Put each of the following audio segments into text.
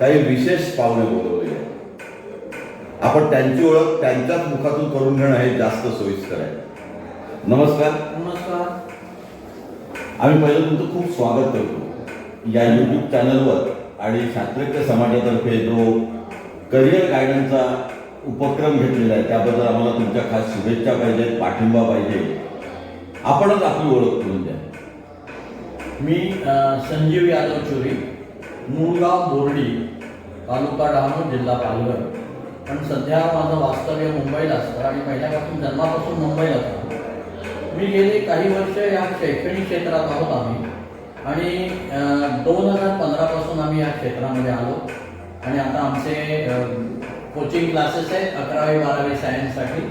काही विशेष पाहुणे बोलवले. आहेत. आपण त्यांची ओळख त्यांच्याच मुखातून करून घेणं हे जास्त सोयीस्कर आहे. नमस्कार. नमस्कार. आम्ही पहिलं तुमचं खूप स्वागत करतो. या यूट्यूब चॅनलवर आणि शास्त्रज्ञ समाजातर्फे जो करिअर गायडन्सचा उपक्रम घेतलेला आहे त्याबद्दल आम्हाला तुमच्या खास शुभेच्छा पाहिजेत पाठिंबा पाहिजे. आपणच आपली ओळख करून द्या. मी संजीव यादव चोरी मूळगाव बोर्डी तालुका डहाणू जिल्हा पालघर. पण सध्या माझं वास्तव्य मुंबईला असतं आणि पहिल्यापासून जन्मापासून मुंबईला असतो मी गेले काही वर्ष या शैक्षणिक क्षेत्रात आहोत आम्ही. आणि दोन हजार पंधरापासून आम्ही या क्षेत्रामध्ये आलो. आणि आता आमचे कोचिंग क्लासेस आहेत अकरावी बारावी सायन्ससाठी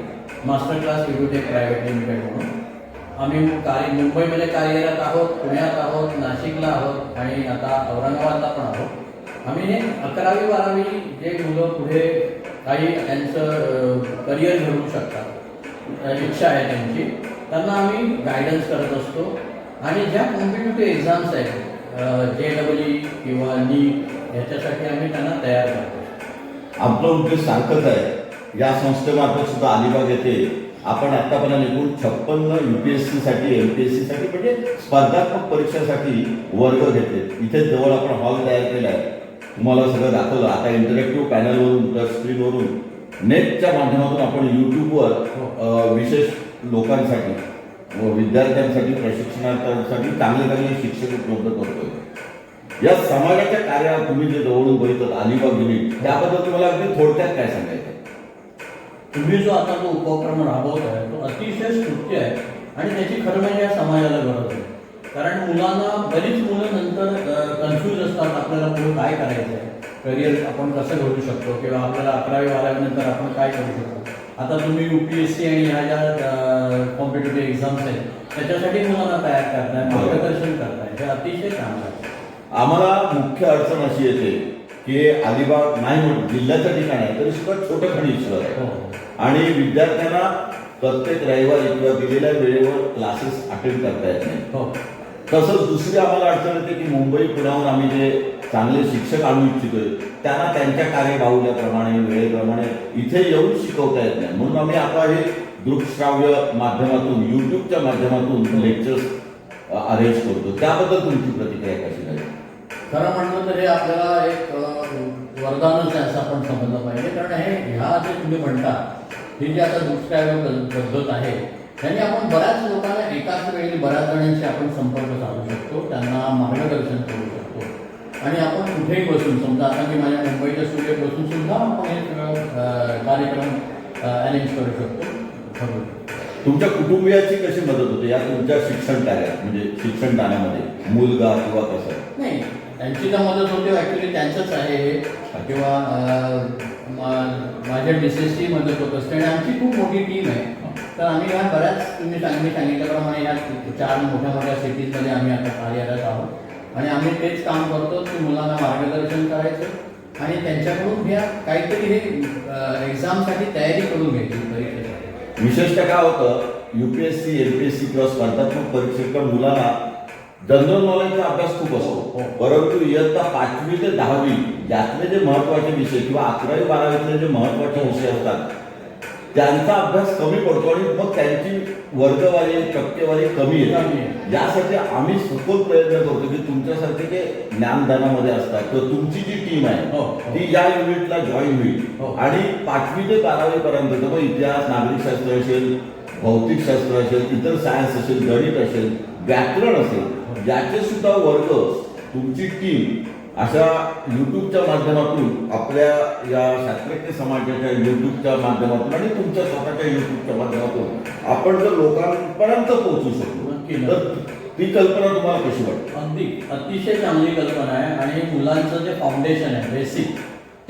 मास्टर क्लास विड्युटेक प्रायव्हेट लिमिटेड म्हणून. आम्ही कार्य मुंबईमध्ये कार्यरत आहोत पुण्यात आहोत नाशिकला आहोत आणि आता औरंगाबादला पण आहोत. आम्ही अकरावी बारावी जे मुलं पुढे काही त्यांचं करिअर घडवू शकतात इच्छा आहे त्यांची त्यांना आम्ही गायडन्स करत असतो. आणि ज्या कॉम्पिटेटिव्ह एक्झाम्स आहेत जे डबल ई किंवा नीट ह्याच्यासाठी आम्ही त्यांना तयार करतो. आपलं उद्देश सारखंच आहे. या संस्थेमार्फत सुद्धा अलिबाग येथे आपण आतापर्यंत एकूण छप्पन्न एमसाठी एससाठी म्हणजे स्पर्धात्मक परीक्षेसाठी वर्ग घेतले. इथे जवळ आपण हॉल तयार केला आहे. तुम्हाला सगळं दाखवलं. आता इंटरॅक्टिव्ह पॅनलवरून टच स्क्रीनवरून नेटच्या माध्यमातून आपण युट्यूबवर अ, विशेष लोकांसाठी व विद्यार्थ्यांसाठी प्रशिक्षणार्थ्यांसाठी चांगले चांगले शिक्षक उपलब्ध करतोय. या समाजाच्या कार्यात तुम्ही जे जवळून बघितलं अलिबाग युनिट त्याबद्दल तुम्हाला अगदी थोडक्यात काय सांगायचं? तुम्ही जो आता जो उपक्रम राबवत आहे तो अतिशय स्तुत्य आहे आणि त्याची खरं म्हणजे या समाजाला गरज आहे. कारण मुलांना बरीच मुलं नंतर कन्फ्यूज असतात आपल्याला पुढे काय करायचं आहे करिअर आपण कसं घडू शकतो किंवा आपल्याला अकरावी बारावी नंतर आपण काय करू शकतो. आता तुम्ही यू पी एस सी आणि ह्या ज्या कॉम्पिटेटिव्ह एक्झाम्स आहेत त्याच्यासाठी मुलांना तयार करताय मार्गदर्शन करताय. हे अतिशय चांगलं आहे. आम्हाला मुख्य अडचण अशी येते की अलिबाग नाही म्हणून जिल्ह्याच्या ठिकाणी आहे तरी सुद्धा छोटं खडीश्वर आहे. हो. आणि विद्यार्थ्यांना प्रत्येक रविवारी किंवा दिलेल्या वेळेवर क्लासेस अटेंड करता येत नाही. हो. तसंच दुसरी आम्हाला अडचण येते की मुंबई पुण्यावर आम्ही जे चांगले शिक्षक आणू इच्छितोय त्यांना त्यांच्या कार्यबाहुल्याप्रमाणे वेळेप्रमाणे इथे येऊन शिकवता येत नाही. म्हणून आम्ही आता हे दृकश्राव्य माध्यमातून युट्यूबच्या माध्यमातून लेक्चर्स अरेंज करतो. त्याबद्दल तुमची प्रतिक्रिया कशी नाही खरं म्हणलं तर हे आपल्याला एक वरदानच आहे असं आपण समजलं पाहिजे. कारण हे ह्या जे तुम्ही म्हणता ही जी आता दृकश्राव्य पद्धत आहे त्यांनी आपण बऱ्याच लोकांना एकाच वेळी बऱ्याच जणांशी आपण संपर्क साधू शकतो त्यांना मार्गदर्शन करू शकतो. आणि आपण कुठेही बसून समजा आता मी माझ्या मुंबईच्या स्टुडिओत बसून सुद्धा आपण हे सगळं कार्यक्रम अरेंज करू शकतो. ठरवू तुमच्या कुटुंबियाची कशी मदत होते? या तुमच्या शिक्षण कार्यात म्हणजे शिक्षण दाण्यामध्ये मुलगा किंवा कसं? नाही त्यांची तर मदत होते ॲक्च्युली त्यांचंच आहे हे. किंवा माझ्या मिसेसची मदत होत असते. आणि आमची खूप मोठी टीम आहे. तर आम्ही ह्या बऱ्याच तुम्ही सांगितलं सांगितल्याप्रमाणे ह्या चार मोठ्या मोठ्या सिटीजमध्ये आम्ही आता कार्यरत आहोत. आणि आम्ही तेच काम करतो की मुलांना मार्गदर्शन करायचं आणि त्यांच्याकडून ह्या काहीतरी हे एक्झामसाठी तयारी करून घ्यायची परीक्षेसाठी. विशेषतः काय होतं युपीएससी एमपीएससी किंवा स्पर्धात्मक परीक्षेच्या मुलाला जनरल नॉलेजचा अभ्यास खूप असतो. हो. परंतु इयत्ता पाचवी ते दहावी यातले जे महत्त्वाचे विषय किंवा अकरावी बारावीतले जे महत्त्वाचे विषय असतात त्यांचा अभ्यास कमी पडतो आणि मग त्यांची वर्गवारी टक्केवारी कमी आहे. यासाठी आम्ही सखोल प्रयत्न करतो की तुमच्यासारखे जे ज्ञानदानामध्ये असतात किंवा तुमची जी टीम हो, आहे हो. ती या युनिटला जॉईन होईल हो. आणि पाचवी ते बारावी पर्यंत मग इतिहास नागरिकशास्त्र असेल भौतिकशास्त्र असेल इतर सायन्स असेल गणित असेल व्याकरण असेल याचे सुद्धा वर्ग तुमची टीम अशा युट्यूबच्या माध्यमातून आपल्या या शास्त्रज्ञ समाजाच्या युट्यूबच्या माध्यमातून आणि तुमच्या स्वतःच्या युट्यूबच्या माध्यमातून आपण जर लोकांपर्यंत पोहोचू नक्की, शकतो तर ती कल्पना तुम्हाला कशी वाटते? अगदी. अतिशय चांगली कल्पना आहे आणि मुलांचं जे फाउंडेशन आहे बेसिक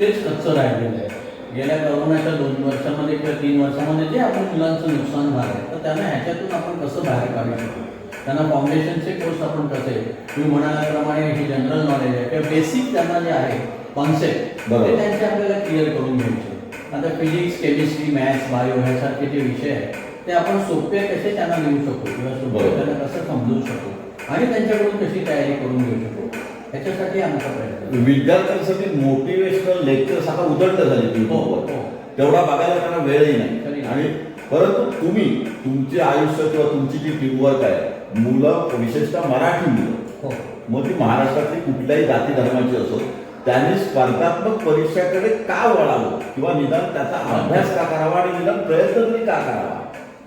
तेच कच्चं राहिलेलं आहे. गेल्या करोनाच्या दोन वर्षामध्ये किंवा तीन वर्षामध्ये जे आपण मुलांचं नुकसान झालं आहे तर त्यांना ह्याच्यातून आपण कसं बाहेर काढू शकतो त्यांना फाउंडेशनचे कोर्स आपण कसे तुम्ही म्हणाल्याप्रमाणे ही जनरल नॉलेज आहे किंवा बेसिक त्यांना जे आहे कॉन्सेप्ट. ते त्यांचे आपल्याला क्लिअर करून घ्यायचे आता फिजिक्स केमिस्ट्री मॅथ्स बायो ह्यासारखे जे विषय आहेत ते आपण सोपे कसे त्यांना लिहू शकतो किंवा सोपे. त्यांना कसं समजू शकतो आणि त्यांच्याकडून कशी तयारी करून घेऊ शकतो ह्याच्यासाठी आमचा प्रयत्न विद्यार्थ्यांसाठी मोटिवेशनल लेक्चर्स आता उदंड झाले हो, युट्यूबवर हो. तेवढा बघायला त्यांना वेळही नाही. आणि परंतु तुम्ही तुमचे आयुष्य किंवा तुमची जी टीमवर्क आहे मुलं विशेषतः मराठी मुलं हो. मग ती महाराष्ट्रातली कुठल्याही जाती धर्माची असो त्यांनी स्पर्धात्मक परीक्षेकडे का वळावं? किंवा निदान त्याचा अभ्यास का करावा आणि निदान प्रयत्न तरी का करावा?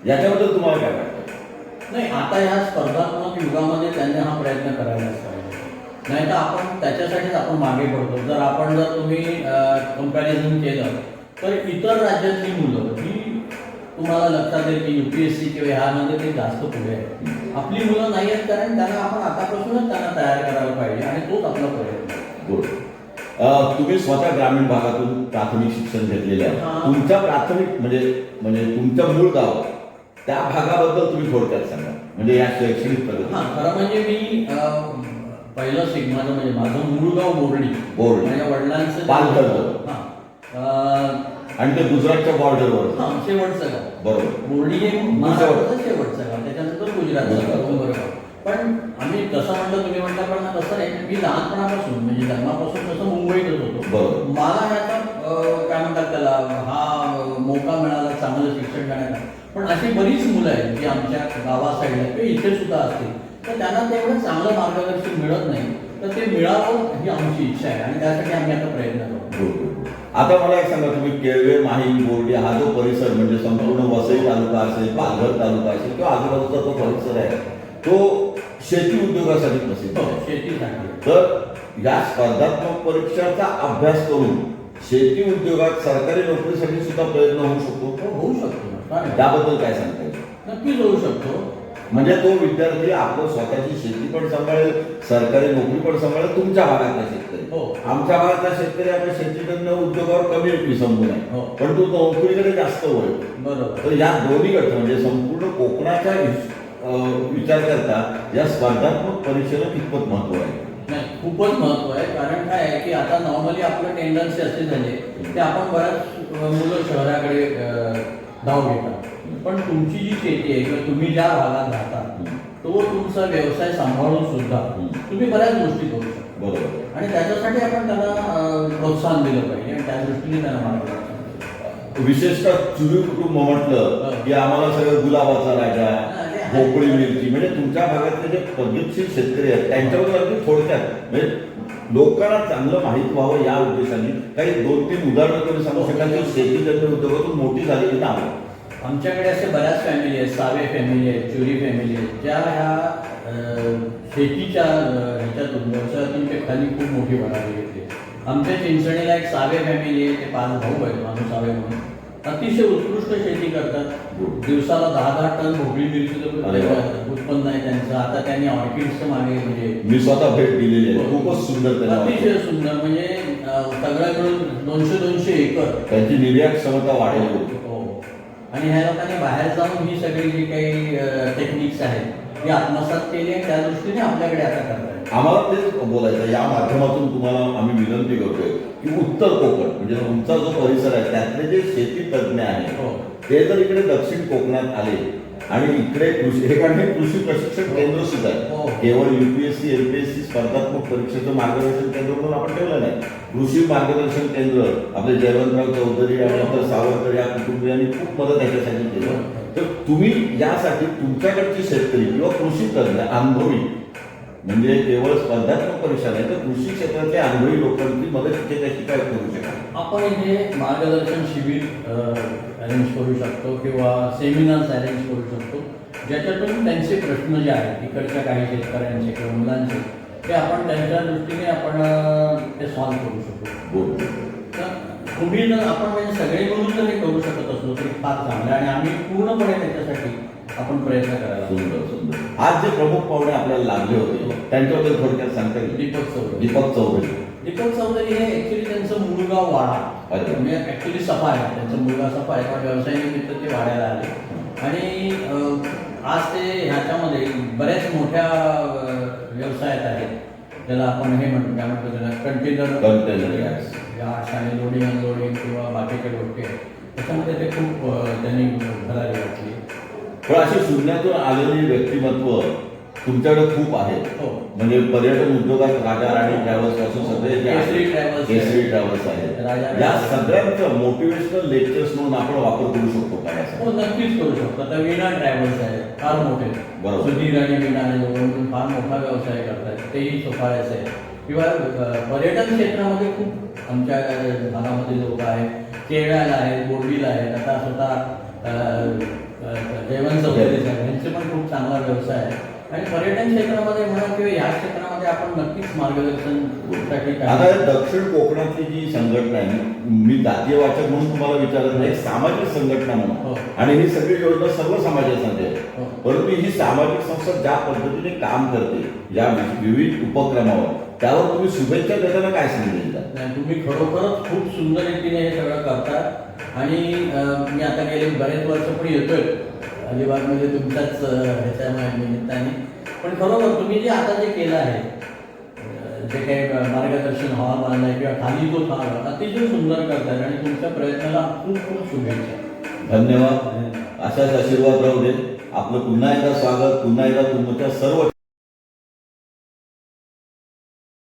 याच्याबद्दल तुम्हाला काय वाटतं? नाही आता ह्या स्पर्धात्मक युगामध्ये त्यांनी हा प्रयत्न करायलाच पाहिजे. नाही तर आपण त्याच्यासाठीच आपण मागे पडतो. जर आपण जर तुम्ही कंपॅरिझन केलं तर इतर राज्यातली मुलं ही तुम्हाला लक्षात येईल की युपीएससी किंवा ह्यामध्ये ते जास्त पुढे आहे आपली मुलं नाही आहेत कारण त्यांना आपण आतापासूनच त्यांना तयार करायला पाहिजे आणि तोच आपला प्रयत्न. गुड. तुम्ही स्वतः ग्रामीण भागातून प्राथमिक शिक्षण घेतलेले आहे. तुमच्या प्राथमिक म्हणजे म्हणजे तुमचं मूळ गाव त्या भागाबद्दल तुम्ही थोडक्यात सांगा. म्हणजे या शैक्षणिक प्रगती. हा खरं म्हणजे मी पहिलं शिक माझं म्हणजे माझं मूळ गाव बोर्डी. बोर्डी. माझ्या वडिलांचं पालघर. हा. आणि ते गुजरातच्या बॉर्डरवर हा शेवटचं गाव. बरोबर. बोर्डी हे शेवटचं गुजरातचं गाव डोंगर गाव पण आम्ही कसं म्हटलं तुम्ही म्हटल्याप्रमाणे कसं नाही. मी लहानपणापासून म्हणजे जन्मापासून कसं मुंबईतच होतो. बरोबर. मला ह्याचा काय म्हणतात त्याला हा मौका मिळाला चांगलं शिक्षण घेण्याचा पण अशी बरीच मुलं आहेत जी आमच्या गावा साईडला किंवा इथे सुद्धा असतील. तर त्यांना तेवढं चांगलं मार्गदर्शन मिळत नाही. तर ते मिळावं ही आमची इच्छा आहे आणि त्यासाठी आम्ही आता प्रयत्न करतो. आता मला एक सांगा तुम्ही केळवे माहीम बोर्डी हा जो परिसर म्हणजे संपूर्ण वसई तालुका असेल पालघर तालुका असेल किंवा आजूबाजूचा जो परिसर आहे तो शेती उद्योगासाठी प्रसिद्ध हो, आहे शेतीसाठी तर या स्पर्धात्मक परीक्षाचा अभ्यास करून शेती उद्योगात सरकारी नोकरीसाठी सुद्धा प्रयत्न होऊ शकतो? हो, होऊ शकतो? त्याबद्दल काय सांगता येईल? नक्कीच होऊ शकतो. म्हणजे तो विद्यार्थी आपलं स्वतःची शेती पण सांभाळेल सरकारी नोकरी पण सांभाळेल तुमच्या भागातला शेतकरी. हो. आमच्या भागातला शेतकरी आता शेतीकडनं उद्योगावर कमी विसंबून आहे. हो. पण तो नोकरीकडे जास्त वळ बरोबर. तर या दोन्हीकडचं म्हणजे संपूर्ण अं, विचार करता या स्पर्धात्मक परीक्षेला कितपत महत्त्व आहे? नाही खूपच महत्त्व आहे. कारण काय आहे की आता नॉर्मली आपलं टेंडन्सी असे झाले की आपण बऱ्याच मुलं शहराकडे धाव घेतात. पण तुमची जी शेती आहे किंवा तुम्ही ज्या भागात राहता तो तुमचा व्यवसाय सांभाळून सुद्धा तुम्ही बऱ्याच गोष्टी करू शकता. बरोबर. आणि त्याच्यासाठी आपण त्यांना प्रोत्साहन दिलं पाहिजे आणि त्या दृष्टीने त्यांना पाहिजे. विशेषतः चुरी कुटुंब म्हटलं की आम्हाला सगळं गुलाबाचा राजा भोपळी मिरची म्हणजे तुमच्या भागातले जे प्रगतशील शेतकरी आहेत त्यांच्याबद्दल अगदी थोडक्यात म्हणजे लोकांना चांगलं माहीत व्हावं या उद्देशाने. काही दोन तीन उदाहरणं तुम्ही सांगू शकाल की शेतीजन्य उद्योगातून मोठी झालेली नावं आमच्याकडे असे बऱ्याच फॅमिली आहेत सावे फॅमिली आहेत चुरी फॅमिली आहेत ज्या ह्या शेतीच्या ह्याच्यातून व्यवसायातून ते खाली खूप मोठी भरारी घेतली. आमच्या चिंचणीला एक सावे फॅमिली आहे ते पाच भाऊ आहेत माणूस सावे म्हणून. अतिशय उत्कृष्ट शेती करतात. दिवसाला दहा दहा टन अरे वा. उत्पन्न आहे त्यांचं. आता त्यांनी ऑर्किड्सचं मागे म्हणजे मी स्वतः भेट दिलेली आहे. खूपच सुंदर त्यांना अतिशय. सुंदर. म्हणजे अ, सगळं मिळून दोनशे दोनशे एकर. त्यांची निर्यात क्षमता वाढेल. हो आणि ह्या लोकांनी बाहेर जाऊन ही सगळी जी काही टेक्निक्स आहेत ती आत्मसात केली आणि त्या दृष्टीने आपल्याकडे आता करतायत आम्हाला तेच बोलायचं या माध्यमातून तुम्हाला आम्ही विनंती करतोय की उत्तर कोकण म्हणजे तुमचा जो परिसर आहे त्यातले जे शेती तज्ज्ञ आहेत हो. ते जर इकडे दक्षिण कोकणात आले आणि इकडे कृषी हे कारण हे कृषी प्रशिक्षण केंद्र सुद्धा हो. आहे केवळ युपीएससी एमपीएससी स्पर्धात्मक परीक्षेचं मार्गदर्शन केंद्र म्हणून आपण ठेवलं नाही. कृषी मार्गदर्शन केंद्र आपले जयवंतराव चौधरी आणि सावरकर या कुटुंबियांनी खूप मदत याच्यासाठी केली. तर तुम्ही यासाठी तुमच्याकडचे शेतकरी किंवा कृषी तज्ज्ञ अनुभवी म्हणजे केवळ स्पर्धात्मक परीक्षा नाही तर कृषी क्षेत्रातल्या अनुभवी लोकांची मदत कशी काय करू शकाल? आपण इथे मार्गदर्शन शिबिर अरेंज करू शकतो किंवा सेमिनार्स अरेंज करू शकतो. ज्याच्यातून त्यांचे प्रश्न जे आहेत इकडच्या काही शेतकऱ्यांचे किंवा मुलांचे ते आपण त्यांच्या दृष्टीने आपण ते सॉल्व्ह करू शकतो. तर तुम्ही जर आपण म्हणजे सगळे मिळून जर हे करू शकत असलो तरी फार चांगलं आणि आम्ही पूर्णपणे त्याच्यासाठी आपण प्रयत्न करायला. सुंदर सुंदर. आज जे प्रमुख पाहुणे आपल्याला लागले होते त्यांच्याबद्दल थोडक्यात सांगता येईल? दीपक चौधरी. दीपक चौधरी. दीपक चौधरी हे ऍक्च्युली त्यांचं मुलगाव वाडा. ऍक्च्युली सफा आहे. त्यांचा मुलगा सफा पण व्यवसायानिमित्त ते वाड्याला आले. आणि आज ते ह्याच्यामध्ये बऱ्याच मोठ्या व्यवसायात आहेत. त्याला आपण हे म्हणतो काय म्हणतो त्याला कंटेनर. यार्ड्स आणि लोडिंग अनलोडिंग किंवा बाकीच्या गोष्टी त्याच्यामध्ये ते खूप त्यांनी भरारी घातली पण अशी शून्यातून आलेली व्यक्तिमत्व तुमच्याकडे खूप आहे हो. म्हणजे पर्यटन उद्योगात राजा राणी ट्रॅव्हल्सपासून सगळे आहेत, केसरी ट्रॅव्हल्स आहे. केसरी ट्रॅव्हल्स राजा आहे राणी. या. सगळ्यांचं मोटिवेशनल लेक्चर्स म्हणून आपण वापर करू शकतो काय असं हो नक्कीच करू शकतो. आता वीणा ट्रॅव्हल्स आहे फार मोठे. बरोबर. सुधीर आणि वीणा फार मोठा व्यवसाय करतात तेही सोपाळ्याचे आहे किंवा पर्यटन क्षेत्रामध्ये खूप आमच्या भागामध्ये लोक आहेत. केरळाला आहेत बोर्डीला आहेत. आता स्वतः जयवंत चौधरी साहेब यांचे पण खूप चांगला व्यवसाय आहे. आणि पर्यटन क्षेत्रामध्ये म्हणा किंवा या क्षेत्रामध्ये आपण नक्कीच मार्गदर्शनसाठी आता हे दक्षिण कोकणातली जी संघटना आहे मी जातीय वाचक म्हणून तुम्हाला विचारत नाही सामाजिक संघटना हो. म्हणून आणि ही सगळी योजना सर्व समाजासाठी आहे. हो. परंतु ही सामाजिक संस्था ज्या पद्धतीने काम करते या विविध उपक्रमावर त्यावर तुम्ही शुभेच्छा देताना काय नाही, तुम्ही खरोखरच खूप सुंदर रीतीने हे सगळं करतात आणि मी आता गेले बरेच वर्ष पण येतोय. अलिबागमध्ये तुमच्याच ह्याच्या निमित्ताने. पण खरोखर तुम्ही जे आता जे केलं आहे जे काही मार्गदर्शन हवामान बांधलाय किंवा खाली जो थांब अतिशय सुंदर करतात आणि तुमच्या प्रयत्नाला खूप खूप शुभेच्छा. धन्यवाद. अशाच आशीर्वाद राहू दे आपलं पुन्हा एकदा स्वागत पुन्हा एकदा तुमच्या सर्व